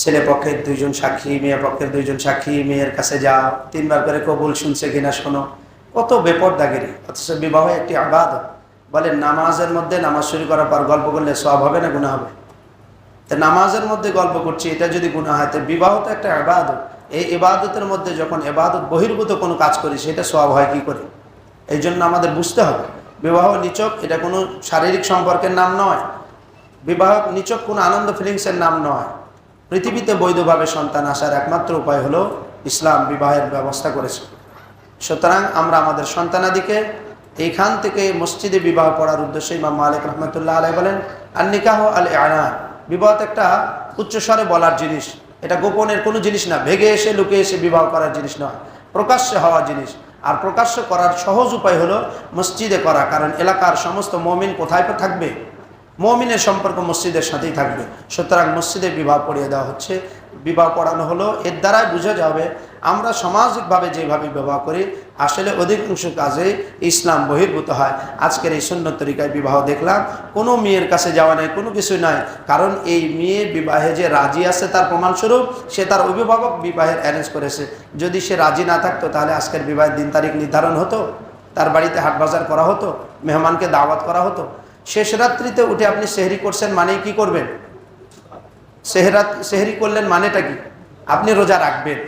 ছেলে পক্ষের দুইজন সাক্ষী, মেয়ে পক্ষের দুইজন সাক্ষী, মেয়ের কাছে যাও। তিনবার করে কবুল শুনছে কিনা শোনো। কত বেপরদাগিরি। অথচ বিবাহ একটি আবাদ বলে, নামাজের মধ্যে নামাজ শুরু করার পর গল্প করলে সব হবে না গুণা হবে? তা নামাজের মধ্যে গল্প করছি, এটা যদি গুণা হয়, তো বিবাহ তো একটা আবাদত। এই ইবাদতের মধ্যে যখন এবাদত বহির্ভূত কোনো কাজ করি, সেটা সব হয় কি করে? এই জন্য আমাদের বুঝতে হবে, বিবাহ নিচক, এটা কোনো শারীরিক সম্পর্কের নাম নয়। বিবাহ নিচক কোনো আনন্দ ফিলিংসের নাম নয়। পৃথিবীতে বৈধভাবে সন্তান আসার একমাত্র উপায় হলো ইসলাম বিবাহের ব্যবস্থা করেছে। সুতরাং আমরা আমাদের সন্তানাদিকে এইখান থেকে মসজিদে বিবাহ পড়ার উদ্দেশ্যে ইমাম মালিক রহমতুল্লাহ আলাই বলেন আর নিকাহ আল আনা বিবাহ একটা উচ্চস্বরে বলার জিনিস। এটা গোপনের কোনো জিনিস না। ভেগে এসে লুকে এসে বিবাহ করার জিনিস নয়। প্রকাশ্যে হওয়া জিনিস। আর প্রকাশ্য করার সহজ উপায় হলো মসজিদে করা। কারণ এলাকার সমস্ত মমিন কোথায় থাকবে? মমিনের সম্পর্ক মসজিদের সাথেই থাকবে। সুতরাং মসজিদে বিবাহ পড়িয়ে দেওয়া হচ্ছে। বিবাহ পড়ানো হলো। এর দ্বারাই বোঝা যাবে, আমরা সামাজিকভাবে যেভাবে বিবাহ করি, আসলে অধিকাংশ কাজে ইসলাম বহির্ভূত হয়। আজকের এই সুন্দর তরিকায় বিবাহ দেখলাম, কোনো মেয়ের কাছে যাওয়া নাই, কোনো কিছু নাই। কারণ এই মেয়ে বিবাহে যে রাজি আছে তার প্রমাণস্বরূপ সে তার অভিভাবক বিবাহের অ্যারেঞ্জ করেছে। যদি সে রাজি না থাকতো তাহলে আজকের বিবাহের দিন তারিখ নির্ধারণ হতো, তার বাড়িতে হাট বাজার করা হতো, মেহমানকে দাওয়াত করা হতো। শেষ রাত্রিতে উঠে আপনি সেহরি করছেন মানেই কি করবেন? সেহরাত সেহরি করলেন মানেটা কি? আপনি রোজা রাখবেন।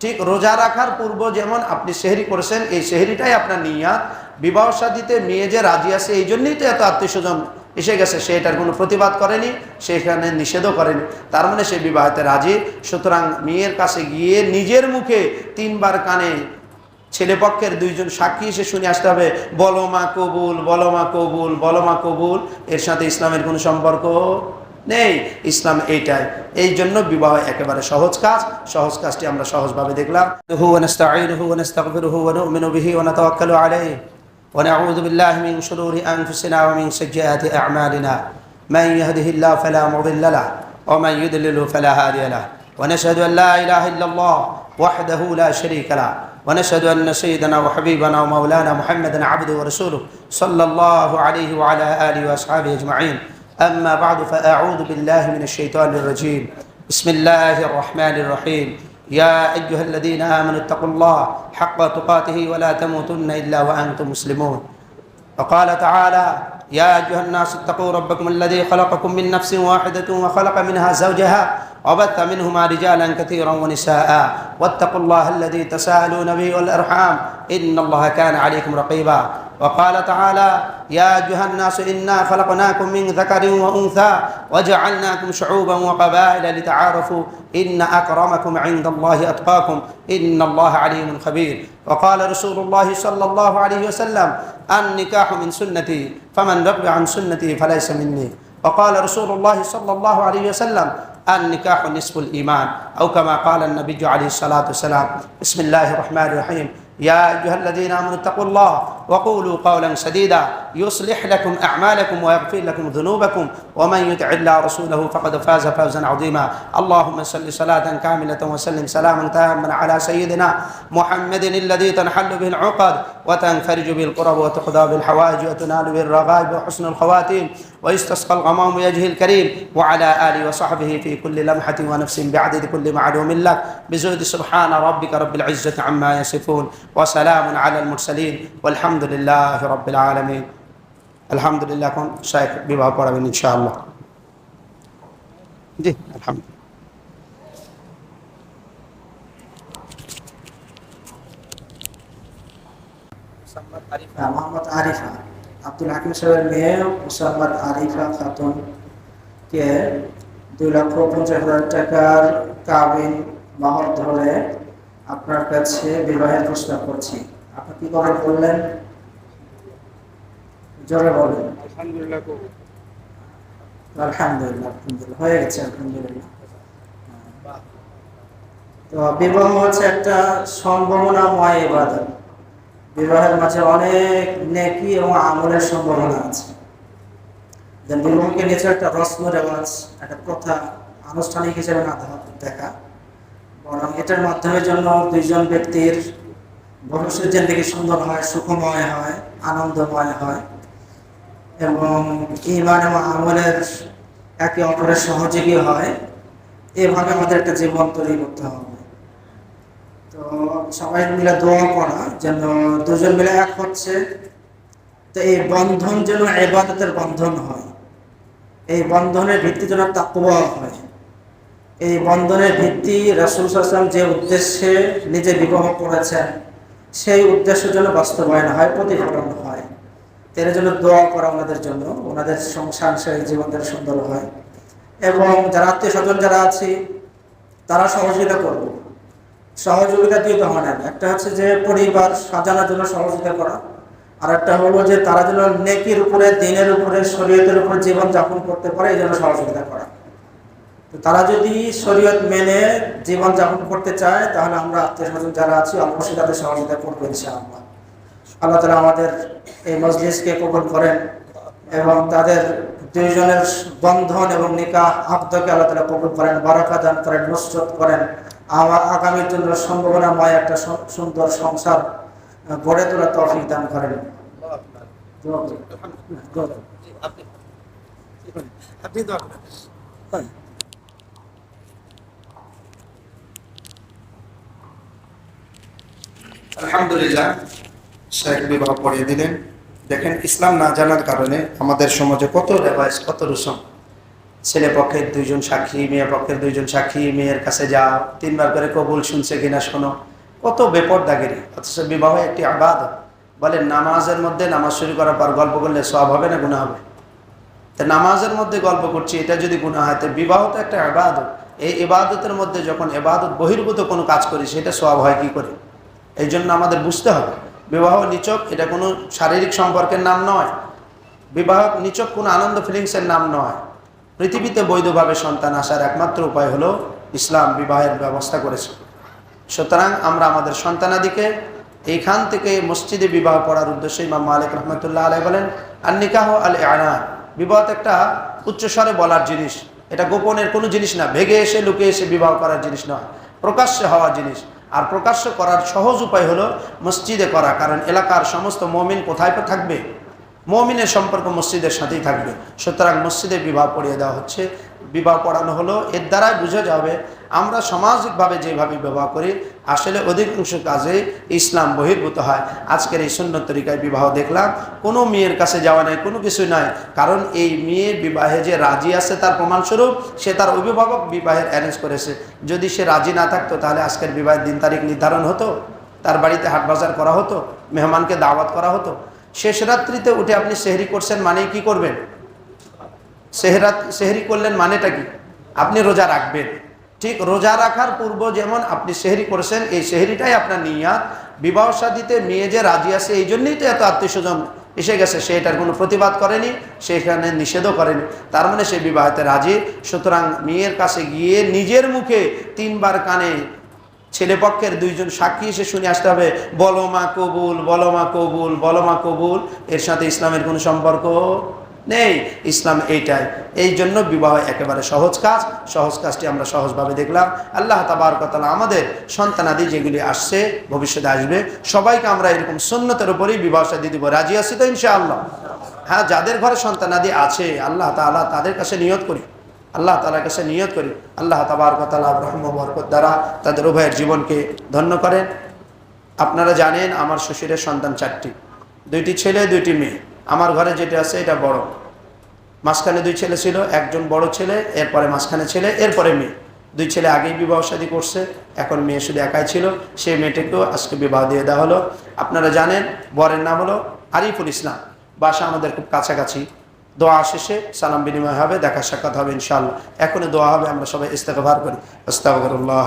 ঠিক রোজা রাখার পূর্ব যেমন আপনি সেহরি করেছেন, এই সেহরিটাই আপনার নিয়াত। বিবাহ সাদিতে মেয়ে যে রাজি আছে, এই জন্যই তো এত আত্মীয় স্বজন এসে গেছে। সে এটার কোনো প্রতিবাদ করেনি সেখানে নিষেধও করেনি। তার মানে সে বিবাহতে রাজি। সুতরাং মেয়ের কাছে গিয়ে নিজের মুখে তিনবার কানে ছেলেপক্ষের দুইজন সাক্ষী এসে শুনে আসতে হবে বলমা কবুল বলমা কবুল বলমা কবুল এর সাথে ইসলামের কোনো সম্পর্ক নেই ইসলাম এইটাই এই জন্য বিবাহ একেবারে সহজ কাজ সহজ কাজটি আমরা সহজভাবে দেখলাম ونعوذ بالله من شرور أنفسنا ومن سجيات أعمالنا من يهده الله فلا مضل له ومن يضلل فلا هادي له ونشهد أن لا إله إلا الله وحده لا شريك له ونشهد أن سيدنا وحبيبنا ومولانا محمدا عبده ورسوله صلى الله عليه وعلى آله وأصحابه أجمعين. أما بعد فأعوذ بالله من الشيطان الرجيم. بسم الله الرحمن الرحيم. يا أيها الذين آمنوا اتقوا الله حق تقاته ولا تموتن إلا وأنتم مسلمون. وقال تعالى يا أيها الناس اتقوا ربكم الذي خلقكم من نفس واحدة وخلق منها زوجها وبث منهما رجالا كثيرا ونساء. واتقوا الله الذي تساءلون به والأرحام. إن الله كان عليكم رقيبا. وقال تعالى يا أيها الناس إنا خلقناكم من ذكر وأنثى وجعلناكم شعوبا وقبائل لتعارفوا. إن أكرمكم عند الله أتقاكم. إن الله عليم خبير. وقال رسول الله صلى الله عليه وسلم النكاح من سنتي فمن رغب عن سنتي فليس مني. وقال رسول الله صلى الله عليه وسلم النكاح نصف الإيمان. أو كما قال النبي عليه الصلاة والسلام بسم الله الرحمن الرحيم. يا أيها الذين آمنوا اتقوا الله وقولوا قولا سديدا. يصلح لكم أعمالكم ويغفر لكم ذنوبكم. ومن يطع الله ورسوله فقد فاز فوزا عظيما. اللهم صل صلاة كاملة وسلم سلاما تاما على سيدنا محمد الذي تنحل به العقد وتنفرج به القرب وتقضى بالحوائج وتنال به الرغائب وحسن الخواتيم ويستسقى الغمام بوجهه الكريم. وعلى آله وصحبه في كل لمحة ونفس بعدد كل معلوم لك. بزهد سبحان ربك رب العزة عما يصفون. وسلام على المرسلين. والحمد আলহামদুলিল্লাহ রবিল আলমী আলহামদুলিল্লাহ, এখন শাহ বিবাহ পড়াবেন ইনশাআল্লাহ। জি, আলহামদুলিল্লাহ। আপনার কাছে বিবাহের প্রস্তাব করছি। আপনি কি কবে বললেন? জোরে বলেন। আলহামদুলিল্লাহ আলহামদুলিল্লাহ হয়ে গেছে আলহামদুলিল্লাহ। তো বিবাহ হচ্ছে একটা সম্ভাবনাময় ইবাদত। বিবাহের মাঝে অনেক নেকি এবং আমলের সম্ভাবনা আছে। বিবাহকে নিচে একটা রসম রেওয়াজ একটা প্রথা আনুষ্ঠানিক হিসেবে না দেখা- দেখা। বরং এটার মাধ্যমে জন্য দুইজন ব্যক্তির ভবিষ্যৎ জিন্দগি সুন্দর হয় সুখময় হয় আনন্দময় হয়। এবং ইমান এবং আমলের একে অপরের সহযোগী হয়, এভাবে আমাদের একটা জীবন তৈরি করতে হবে। তো সবাই মিলে দোয়া করা যেন দুজন মিলে এক হচ্ছে, তো এই বন্ধন যেন এবাদতের বন্ধন হয়, এই বন্ধনের ভিত্তি যেন তাকুয়া হয়। এই বন্ধনের ভিত্তি রাসুল সাল্লাম যে উদ্দেশ্যে নিজে বিবাহ করেছেন, সেই উদ্দেশ্য যেন বাস্তবায়ন হয়, প্রতিফলন হয়। এর জন্য দোয়া করা ওনাদের জন্য। ওনাদের সংসার সেই জীবনদের সুন্দর হয়। এবং যারা আত্মীয় স্বজন যারা আছে, তারা সহযোগিতা করব। সহযোগিতা দুই ধরনের একটা হচ্ছে যে পরিবার সাজানোর জন্য সহযোগিতা করা। আর একটা হলো যে তারা যেন নেকির উপরে, দিনের উপরে, শরীয়তের উপরে জীবন যাপন করতে পারে, এই জন্য সহযোগিতা করা। তো তারা যদি শরীয়ত মেনে জীবন যাপন করতে চায়, তাহলে আমরা আত্মীয় স্বজন যারা আছি অবশ্যই তাদের সহযোগিতা করব ইনশাআল্লাহ। আল্লাহ তালা আমাদের এই মজলিসকে কবুল করেন এবং তাদের দুইজনের বন্ধন এবং নিকাহ আব্দকে আল্লাহ তালা কবুল করেন, বারাকা দান করেন, নুসরত করেন আমার আগামীর জন্য সম্ভাবনাময় একটা সুন্দর সংসার গড়ে তোলা তৌফিক দান করেন। আলহামদুলিল্লাহ শেখ বিবাহ পড়িয়ে দিলেন। দেখেন, ইসলাম না জানার কারণে আমাদের সমাজে কত রেওয়াজ কত রুসম। ছেলে পক্ষের দুইজন সাক্ষী, মেয়ে পক্ষের দুইজন সাক্ষী, মেয়ের কাছে যাও, তিনবার করে কবুল শুনছে কিনা শোনো। কত বেপরদাগিরি, অথচ বিবাহ একটি আবাদ বলে নামাজের মধ্যে নামাজ শুরু করার পর গল্প করলে সব হবে না গুণা হবে? তা নামাজের মধ্যে গল্প করছি, এটা যদি গুণা হয়, তো বিবাহ তো একটা এবাদত এই ইবাদতের মধ্যে যখন এবাদত বহির্ভূত কোনো কাজ করি, সেটা সব হয় কি করে? এই জন্য আমাদের বুঝতে হবে। বিবাহ নিচক, এটা কোনো শারীরিক সম্পর্কের নাম নয়। বিবাহ নিচক কোনো আনন্দ ফিলিংসের নাম নয়। পৃথিবীতে বৈধভাবে সন্তান আসার একমাত্র উপায় হলো ইসলাম বিবাহের ব্যবস্থা করেছে। সুতরাং আমরা আমাদের সন্তানাদিকে এইখান থেকে মসজিদে বিবাহ পড়ার উদ্দেশ্যে ইমাম মালিক রহমতুল্লাহ আলাই বলেন আর নিকাহ আল আনা বিবাহ একটা উচ্চস্বরে বলার জিনিস। এটা গোপনের কোনো জিনিস না, ভেগে এসে লুকে এসে বিবাহ করার জিনিস নয়, প্রকাশ্যে হওয়ার জিনিস। আর প্রকাশ্য করার সহজ উপায় হলো মসজিদে করা, কারণ এলাকার সমস্ত মমিন কোথায় থাকবে? মমিনের সম্পর্ক মসজিদের সাথেই থাকবে। সুতরাং মসজিদে বিবাহ পড়িয়ে দেওয়া হচ্ছে। বিবাহ পড়ানো হলো, এর দ্বারাই বুঝে যাবে আমরা সামাজিকভাবে যেভাবে বিবাহ করি, আসলে অধিকাংশ কাজে ইসলাম বহির্ভূত হয়। আজকের এই সুন্নত তরিকায় বিবাহ দেখলাম, কোনো মেয়ের কাছে যাওয়া নাই, কোনো কিছু নাই। কারণ এই মেয়ে বিবাহে যে রাজি আছে তার প্রমাণস্বরূপ সে তার অভিভাবক বিবাহের অ্যারেঞ্জ করেছে। যদি সে রাজি না থাকতো তাহলে আজকের বিবাহের দিন তারিখ নির্ধারণ হতো, তার বাড়িতে হাট বাজার করা হতো, মেহমানকে দাওয়াত করা হতো। শেষ রাত্রিতে উঠে আপনি সেহরি করছেন মানেই কি করবেন? সেহরাত, সেহরি করলেন মানেটা কি? আপনি রোজা রাখবেন। ঠিক রোজা রাখার পূর্ব যেমন আপনি সেহরি করেছেন, এই সেহরিটাই আপনার নিয়াত। বিবাহ সাদিতে মেয়ে যে রাজি আছে, এই জন্যই তো এত আত্মীয় স্বজন এসে গেছে, সে এটার কোনো প্রতিবাদ করেনি সেখানে নিষেধও করেনি। তার মানে সে বিবাহতে রাজি। সুতরাং মেয়ের কাছে গিয়ে নিজের মুখে তিনবার কানে ছেলেপক্ষের দুইজন সাক্ষী এসে শুনে আসতে হবে, বলো মা কবুল, বলো মা কবুল, বলো মা কবুল। এর সাথে ইসলামের কোনো সম্পর্ক নেই। ইসলাম এইটাই। এই জন্য বিবাহ একেবারে সহজ কাজ। সহজ কাজটি আমরা সহজভাবে দেখলাম। আল্লাহ তাবারকতালা আমাদের সন্তানাদি যেগুলি আসছে, ভবিষ্যতে আসবে, সবাইকে আমরা এরকম সুন্নতের উপরেই বিবাহ সাদি দিব। রাজি আছি তো ইনশাআল্লাহ? হ্যাঁ যাদের ঘরে সন্তানাদি আছে, আল্লাহ তাআলা তাদের কাছে নিয়ত করি। আল্লাহ তালার কাছে নিয়ত করি। আল্লাহ তাবারকতালা রহম বরকত দ্বারা তাদের উভয়ের জীবনকে ধন্য করেন। আপনারা জানেন আমার শ্বশুরের সন্তান চারটি। দুইটি ছেলে, দুইটি মেয়ে। আমার ঘরে যেটা আছে, এটা বড়। মাঝখানে দুই ছেলে ছিল, একজন বড় ছেলে, এরপরে মাঝখানে ছেলে, এরপরে মেয়ে। দুই ছেলে আগেই বিবাহ শাদী করছে, এখন মেয়ে শুধু একাই ছিল। সেই মেয়েটাকেও আজকে বিবাহ দিয়ে দেওয়া হলো। আপনারা জানেন, বরের নাম হলো আরিফুল ইসলাম। বাসা আমাদের খুব কাছাকাছি। দোয়া শেষে সালাম বিনিময় হবে, দেখা সাক্ষাৎ হবে ইনশাআল্লাহ। এখনই দোয়া হবে, আমরা সবাই ইস্তেগফার করি। আস্তাগফিরুল্লাহ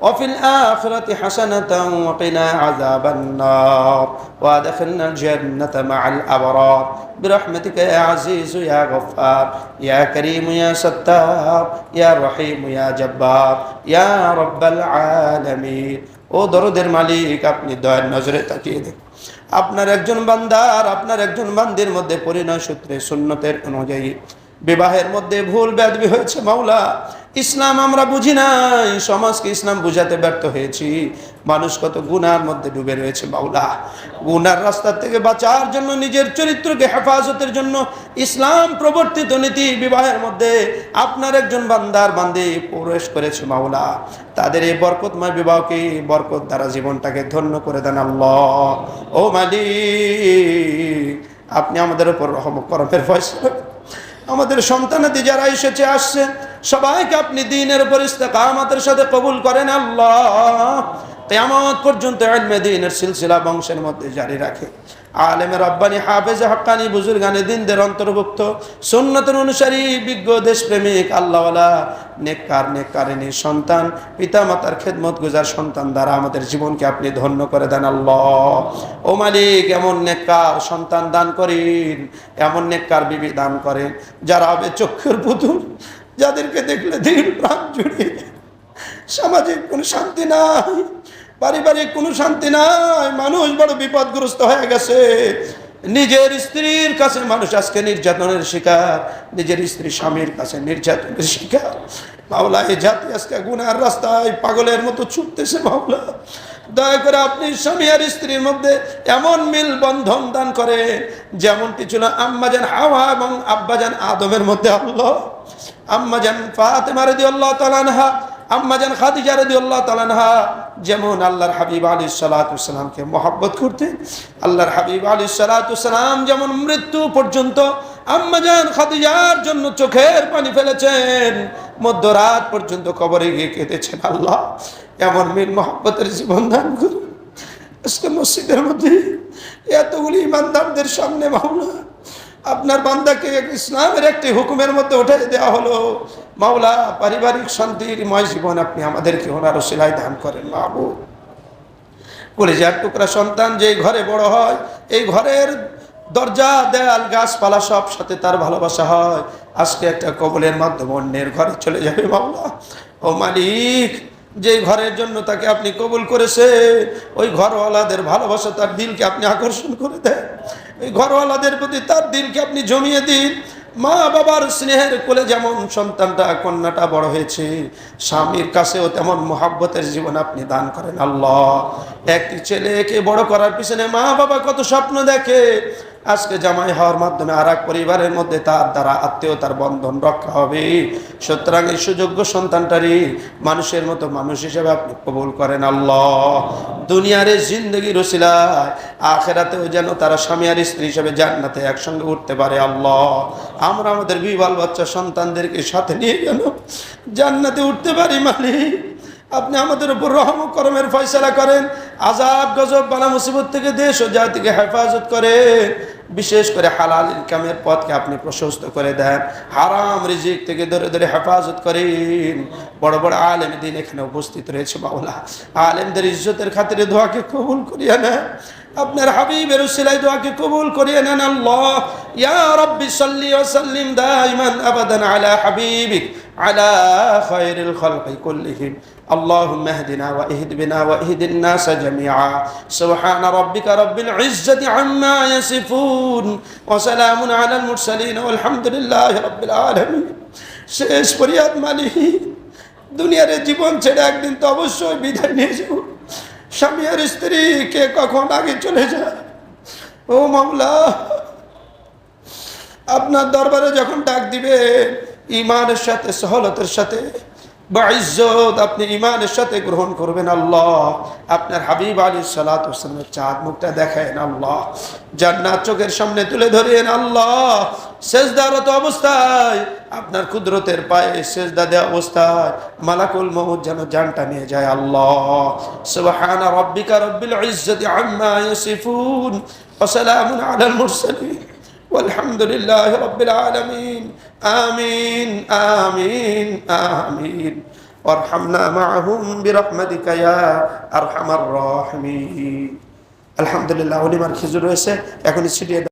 وفي الآخرة حسنة وقنا عذاب النار وادخلنا الجنة مع الأبرار برحمتك يا عزيز يا غفار يا كريم يا ستار يا رحيم يا جبار يا رب العالمين ও দরদের মালিক আপনি দয়ার নজরে তাকিয়ে দেন আপনার একজন বান্দার আপনার একজন বান্দির মধ্যে পরিণয় সূত্রে সুন্নতের অনুযায়ী বিবাহের মধ্যে ভুল ব্যাধবি হয়েছে মাওলা ইসলাম আমরা বুঝি নাই, সমাজকে ইসলাম বুঝাতে ব্যর্থ হয়েছি। মানুষ কত গুনার মধ্যে ডুবে রয়েছে বাউলা গুনার রাস্তা থেকে বাঁচার জন্য, নিজের চরিত্রকে হেফাজতের জন্য ইসলাম প্রবর্তিত নীতি বিবাহের মধ্যে আপনার একজন বান্দার বান্দে প্রবেশ করেছে, মাওলা। তাদের এই বরকতময় বিবাহকে বরকত দ্বারা জীবনটাকে ধন্য করে দেন আল্লাহ। ও মালিক, আপনি আমাদের উপর রহম করমের ফয়সলা। আমাদের সন্তানাদি যারা এসেছে, আসছে সবাইকে আপনি দিনের উপর ইস্তেকামাতের সাথে কবুল করেন, আল্লাহ। কেয়ামত পর্যন্ত এলমে দিনের সিলসিলা বংশের মধ্যে জারি রাখে। আলেমের রব্বানি, হাফেজ হাক্কানি বুজুর্গানি দিনদের অন্তর্ভুক্ত, সুন্নতের অনুসারী, বিজ্ঞ, দেশপ্রেমিক, আল্লাহওয়ালা, নেককার নেককারিনী সন্তান পিতা মাতার খেদমত গুজার সন্তান দ্বারা আমাদের জীবনকে আপনি ধন্য করে দেন, আল্লাহ। ও মালিক, এমন নেককার সন্তান দান করেন, এমন নেককার বিবি দান করেন, যারা হবে চক্ষুর পুতুল যাদেরকে দেখলে দিন প্রাণ জুড়িয়ে যায়। সামাজিক কোনো শান্তি নাই, পারিবারিক কোনো শান্তি নাই, মানুষ বড় বিপদগ্রস্ত হয়ে গেছে। নিজের স্ত্রীর কাছে মানুষ আজকে নির্যাতনের শিকার, নিজের স্ত্রী স্বামীর কাছে নির্যাতনের শিকার। মাওলা এই জাতি আজকে গুনার রাস্তায় পাগলের মতো ছুটতেছে মাওলা। দয়া করে আপনি স্বামী আর স্ত্রীর মধ্যে এমন মিল বন্ধন দান করে যেমনটি ছিল আম্মাজান হাওয়া এবং আব্বাজান আদমের মধ্যে, আল্লাহ। আম্মাজান ফাতেমা রাদিয়াল্লাহু তাআলা আনহা আম্মাজান খাদিজা রাদিয়াল্লাহু তাআলা আনহা, যেমন আল্লাহর হাবিব আলাইহিস সালাতু সালামকে মহব্বত করতেন আল্লাহর হাবিব আলাইহিস সালাতু যেমন মৃত্যু পর্যন্ত আম্মাজান খাদিজার জন্য চোখের পানি ফেলেছেন, মধ্যরাত পর্যন্ত কবরে গিয়ে কেঁদেছেন আল্লাহ। এমন মিল মহব্বতের জীবন দান করুন। আজকে মসজিদের মধ্যে এতগুলি ইমানদারদের সামনে মাওলা আপনার বান্দাকে ইসলামের একটি হুকুমের মধ্যে উঠে দেওয়া হলো, মাওলা, পারিবারিক শান্তির ময় জীবন আপনি আমাদেরকে ওনার সেলাই দান করেন বাবু কলেজার টুকরা সন্তান যেই ঘরে বড় হয়, এই ঘরের দরজা, দেয়াল, গাছপালা সব সাথে তার ভালোবাসা হয়। আজকে একটা কবলের মাধ্যমে অন্যের ঘরে চলে যাবে, মাওলা। ও মালিক যে ঘরের জন্য তাকে আপনি কবুল করেছে ওই ঘরওয়ালাদের ভালোবাসা তার দিলকে আপনি আকর্ষণ করে দেন। ওই ঘরওয়ালাদের প্রতি তার দিনকে আপনি জমিয়ে দিন। মা বাবার স্নেহের কোলে যেমন সন্তানটা, কন্যাটা বড় হয়েছে, স্বামীর কাছেও তেমন মোহাব্বতের জীবন আপনি দান করেন আল্লাহ। একটি ছেলেকে বড় করার পিছনে মা বাবা কত স্বপ্ন দেখে আজকে জামাই হওয়ার মাধ্যমে আর পরিবারের মধ্যে তার দ্বারা আত্মীয়তার বন্ধন রক্ষা হবে। সুতরাং এই সুযোগ্য সন্তানটারই মানুষের মতো মানুষ হিসেবে আপনি কবুল করেন আল্লাহ। দুনিয়ার জিন্দগি রসিলায় আখেরাতেও যেন তারা স্বামী আর স্ত্রী হিসেবে জান্নাতে একসঙ্গে উঠতে পারে আল্লাহ। আমরা আমাদের বিবাল বাচ্চা সন্তানদেরকে সাথে নিয়ে যেন জান্নাতে উঠতে পারি মালিক। আপনি আমাদের উপর রহম করমের ফয়সলা করেন, আজাব, গজব, বালা মুসিবত থেকে দেশ ও জাতিকে হেফাজত করেন। বিশেষ করে হালাল ইনকামের পথকে আপনি প্রশস্ত করে দেন, হারাম রিজিক থেকে ধরে ধরে হেফাজত করেন। বড় বড় আলেম দিন এখানে উপস্থিত রয়েছে বাউলা আলেমদের ইজ্জতের খাতিরে দোয়াকে কবুল করিয়া নেন। আপনার হাবিবের সিলাই দোয়াকে কবুল করিয়ে নেন আল্লাহ। ইয়া রব্বি সাল্লি ওয়া সাল্লিম দাইমান আবাদান আলা হাবিবিক। على خير الخلق كلهم اللهم اهدنا واهد بنا واهد الناس جميعا سبحان ربك رب العزة عما يصفون وسلام على المرسلين والحمد لله رب العالمين শেষ ফরিয়াদ মালি দুনিয়ার এই জীবন ছেড়ে একদিন তো অবশ্যই বিদায় নিয়ে যাব স্বামী আর স্ত্রী কে কখন আগে চলে যায় ও মামলা আপনার দরবারে যখন ডাক দিবে ইমানের সাথে, সহলতের সাথে। বা ইজ্জত আপনি ইমানের সাথে গ্রহণ করবেন আল্লাহ। আপনার হাবিব আলী সালাত চাঁদ মুখটা দেখেন আল্লাহ। জান্নাত চোখের সামনে তুলে ধরেন আল্লাহ। শেষদারত অবস্থায়, আপনার কুদরতের পায়ে শেষদা দেওয়া অবস্থায় মালাকুল মহুদ যেন জানটা নিয়ে যায় আল্লাহ। সুবহানা রব্বিকা রব্বিল ইজ্জতি আম্মা ইয়াসিফুন। ওয়া সালামুন আলাল মুরসালিন। والحمد لله رب العالمين آمين آمين آمين وارحمنا معهم برحمتك يا أرحم الراحمين الحمد لله উনি মার খিজুর রয়েছে এখন ছিটিয়ে